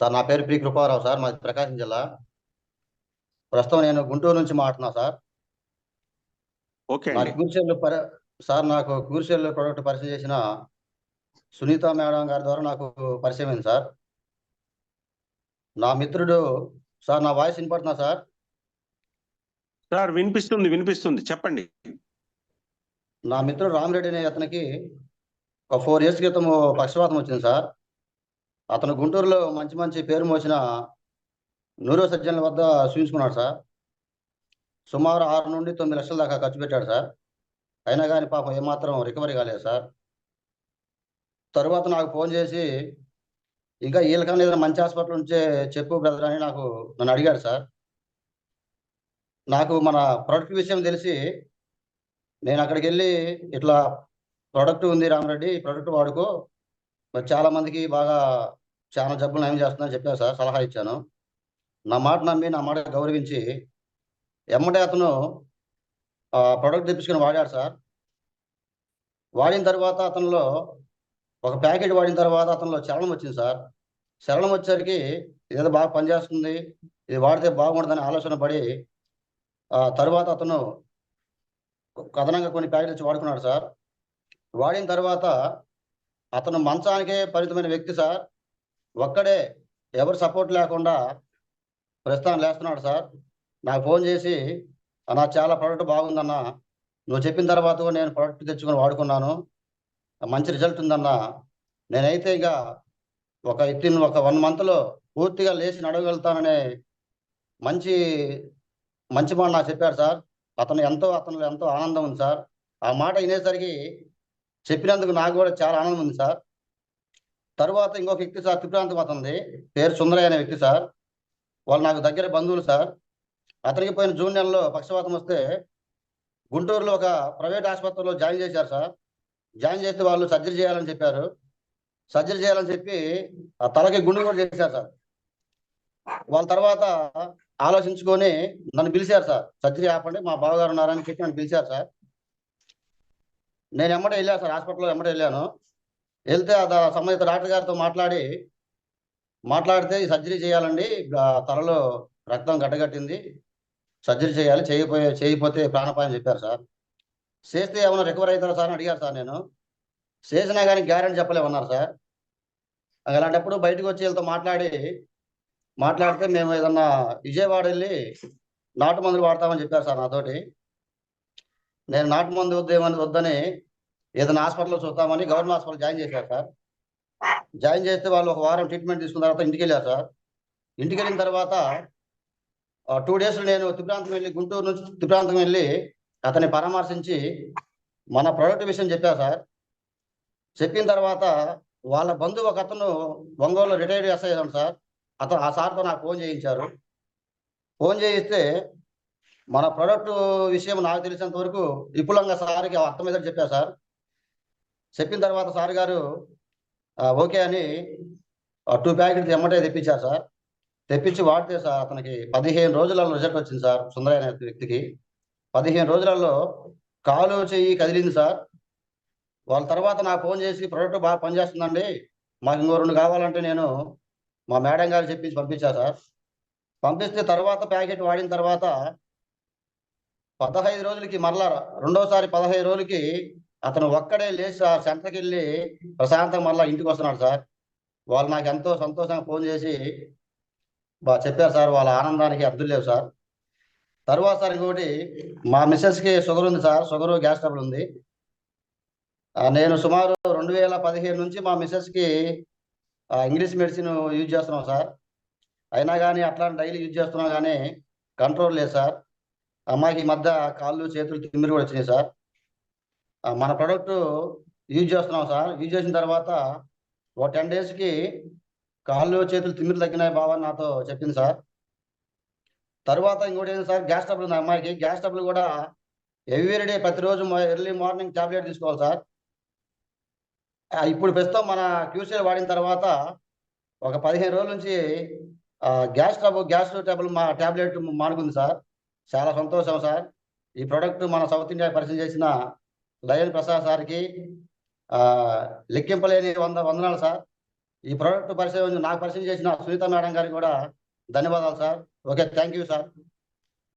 Sir నా పేరు P. Krupa Rao sir మాది ప్రకాశం జిల్లా. ప్రస్తుతం నేను గుంటూరు నుంచి మాట్లాడుతున్నా సార్. ఓకే పర సార్ నాకు క్యూర్షెల్ ప్రోడక్ట్ పరిచయం చేసిన సునీత మేడం గారి ద్వారా నాకు పరిచయం అయింది సార్. నా మిత్రుడు సార్ నా వాయిస్ వినపడుతున్నా సార్? సార్ వినిపిస్తుంది వినిపిస్తుంది. చెప్పండి. నా మిత్రుడు రామిరెడ్డి అనే అతనికి ఒక ఫోర్ ఇయర్స్ క్రితం పక్షవాతం వచ్చింది సార్. అతను గుంటూరులో మంచి మంచి పేరు మోసిన న్యూరో సర్జన్ల వద్ద చూపించుకున్నాడు సార్. సుమారు ఆరు నుండి తొమ్మిది లక్షల దాకా ఖర్చు పెట్టాడు సార్. అయినా కానీ పాపం ఏమాత్రం రికవరీ కాలేదు సార్. తరువాత నాకు ఫోన్ చేసి ఇంకా వీళ్ళకన్నా ఏదైనా మంచి హాస్పిటల్ నుంచే చెప్పు బ్రదర్ అని నాకు నన్ను అడిగాడు సార్. నాకు మన ప్రొడక్ట్ విషయం తెలిసి నేను అక్కడికి వెళ్ళి ఇట్లా ప్రోడక్ట్ ఉంది రామరెడ్డి ఈ ప్రోడక్ట్ వాడుకో మరి చాలా మందికి బాగా చాలా జబ్బులు నయం చేస్తుందని చెప్పాను సార్ సలహా ఇచ్చాను. నా మాట నమ్మి నా మాట గౌరవించి ఎమ్మటే అతను ఆ ప్రోడక్ట్ తెప్పించుకొని వాడాడు సార్. వాడిన తర్వాత అతనిలో ఒక ప్యాకెట్ వాడిన తర్వాత అతనిలో చలనం వచ్చింది సార్. చలనం వచ్చేసరికి ఇదేదో బాగా పనిచేస్తుంది ఇది వాడితే బాగుంటుందని ఆలోచన పడి ఆ తర్వాత అతను కథనంగా కొన్ని ప్యాకెట్లు వాడుకున్నాడు సార్. వాడిన తర్వాత అతను మంచానికే పరిమితమైన వ్యక్తి సార్. ఒక్కడే ఎవరు సపోర్ట్ లేకుండా ప్రస్తుతం లేస్తున్నాడు సార్. నాకు ఫోన్ చేసి నా చాలా ప్రోడక్ట్ బాగుందన్నా. నువ్వు చెప్పిన తర్వాత నేను ప్రోడక్ట్ తెచ్చుకొని వాడుకున్నాను. మంచి రిజల్ట్ ఉందన్నా. నేనైతే ఇక ఒక ఇన్ ఒక వన్ మంత్లో పూర్తిగా లేచి నడవగలుగుతాననే మంచి మంచి మాట నాకు చెప్పారు సార్. అతను ఎంతో అతను ఎంతో ఆనందం ఉంది సార్. ఆ మాట వినేసరికి చెప్పినందుకు నాకు కూడా చాలా ఆనందం ఉంది సార్. తరువాత ఇంకొక వ్యక్తి సార్ త్రిప్రాంతం అతనిది పేరు సుందరయ్య అనే వ్యక్తి సార్. వాళ్ళు నాకు దగ్గర బంధువులు సార్. అతనికి పోయిన జూన్ నెలలో పక్షవాతం వస్తే గుంటూరులో ఒక ప్రైవేట్ ఆసుపత్రిలో జాయిన్ చేశారు సార్. జాయిన్ చేస్తే వాళ్ళు సర్జరీ చేయాలని చెప్పారు. సర్జరీ చేయాలని చెప్పి ఆ తలకి గుండు కూడా చేశారు సార్. వాళ్ళ తర్వాత ఆలోచించుకొని నన్ను పిలిచారు సార్. సర్జరీ ఆపండి మా బావగారు ఉన్నారని చెప్పి నన్ను పిలిచారు సార్. నేను ఎమ్మటే వెళ్ళాను సార్ హాస్పిటల్లో ఎమ్మటే వెళ్ళాను. వెళ్తే ఆ సంబంధిత డాక్టర్ గారితో మాట్లాడి మాట్లాడితే ఈ సర్జరీ చేయాలండి తలలో రక్తం గడ్డగట్టింది సర్జరీ చేయాలి చేయకపోయే చేయకపోతే ప్రాణపాయం చెప్పారు సార్. చేస్తే ఏమైనా రికవర్ అవుతారా సార్ అని అడిగారు సార్ నేను. చేసినా కానీ గ్యారెంటీ చెప్పలేమన్నారు సార్. అలాంటప్పుడు బయటకు వచ్చి వీళ్ళతో మాట్లాడి మాట్లాడితే మేము ఏదన్నా విజయవాడ వెళ్ళి నాటు మందులు వాడతామని చెప్పారు సార్ నాతోటి. నేను నాటు మందు వద్దేమని వద్దని ఏదైనా హాస్పిటల్లో చూద్దామని గవర్నమెంట్ హాస్పిటల్ జాయిన్ చేశారు సార్. జాయిన్ చేస్తే వాళ్ళు ఒక వారం ట్రీట్మెంట్ తీసుకున్న తర్వాత ఇంటికి వెళ్ళారు సార్. ఇంటికి వెళ్ళిన తర్వాత టూ డేస్ నేను త్రిప్రాంతం వెళ్ళి గుంటూరు నుంచి త్రిప్రాంతం వెళ్ళి అతన్ని పరామర్శించి మన ప్రోడక్ట్ విషయం చెప్పారు సార్. చెప్పిన తర్వాత వాళ్ళ బంధువు ఒక అతను ఒంగోలు రిటైర్డ్ ఎస్ఐ సార్. అతను ఆ సార్తో నాకు ఫోన్ చేయించారు. ఫోన్ చేయిస్తే మన ప్రోడక్ట్ విషయం నాకు తెలిసినంత వరకు విపులంగా సార్కి అర్థమైతే చెప్పా సార్. చెప్పిన తర్వాత సార్ గారు ఓకే అని టూ ప్యాకెట్ ఎమ్మటే తెప్పించారు సార్. తెప్పించి వాడితే సార్ అతనికి పదిహేను రోజులలో రిజల్ట్ వచ్చింది సార్ సుందరయ్య అనే వ్యక్తికి. పదిహేను రోజులలో కాలు చెయ్యి కదిలింది సార్. వాళ్ళ తర్వాత నాకు ఫోన్ చేసి ప్రోడక్ట్ బాగా పనిచేస్తుందండి. మాకు ఇంకో రెండు కావాలంటే నేను మా మేడం గారు చెప్పించి పంపించా సార్. పంపిస్తే తర్వాత ప్యాకెట్ వాడిన తర్వాత పదహైదు రోజులకి మరలా రెండోసారి పదహైదు రోజులకి అతను ఒక్కడే లేచి ఆ సెంటర్కి వెళ్ళి ప్రశాంతంగా మళ్ళీ ఇంటికి వస్తున్నాడు సార్. వాళ్ళు నాకు ఎంతో సంతోషంగా ఫోన్ చేసి బా చెప్పారు సార్ వాళ్ళ ఆనందానికి అర్థం లేవు సార్. తర్వాత సార్ ఇంకోటి మా మిస్సెస్కి షుగర్ ఉంది సార్ షుగర్ గ్యాస్ ట్రబుల్ ఉంది. నేను సుమారు రెండు వేల పదిహేను నుంచి మా మిస్సెస్కి ఇంగ్లీష్ మెడిసిన్ యూజ్ చేస్తున్నాం సార్. అయినా కానీ అట్లా డైలీ యూజ్ చేస్తున్నాం కానీ కంట్రోల్ లేదు సార్. అమ్మాయికి ఈ మధ్య కాళ్ళు చేతులు తిమ్మిరి కూడా వచ్చినాయి సార్. మన ప్రోడక్ట్ యూజ్ చేస్తున్నాం సార్. యూజ్ చేసిన తర్వాత ఒక టెన్ డేస్కి కాళ్ళు చేతులు తిమ్మిరి తగ్గినాయి బావా అని నాతో చెప్పింది సార్. తర్వాత ఇంకోటి ఏంటి సార్? గ్యాస్ ట్రబుల్ ఉంది అమ్మాయికి. గ్యాస్ ట్రబుల్ కూడా ఎవ్రీడే ప్రతిరోజు ఎర్లీ మార్నింగ్ టాబ్లెట్ తీసుకోవాలి సార్. ఇప్పుడు ప్రస్తుతం మన క్యూసీల్ వాడిన తర్వాత ఒక పదిహేను రోజుల నుంచి గ్యాస్ ట్రబుల్ గ్యాస్ ట్రబుల్ మా టాబ్లెట్ మానుకుంది సార్. చాలా సంతోషం సార్. ఈ ప్రోడక్ట్ మన సౌత్ ఇండియా పరిచయం చేసిన లయన్ ప్రసాద్ సార్కి లెక్కింపలేని వంద వందనాలు సార్. ఈ ప్రోడక్ట్ పరిచయం నాకు పరిచయం చేసిన సునీత మేడం గారికి కూడా ధన్యవాదాలు sir. Okay thank you sir.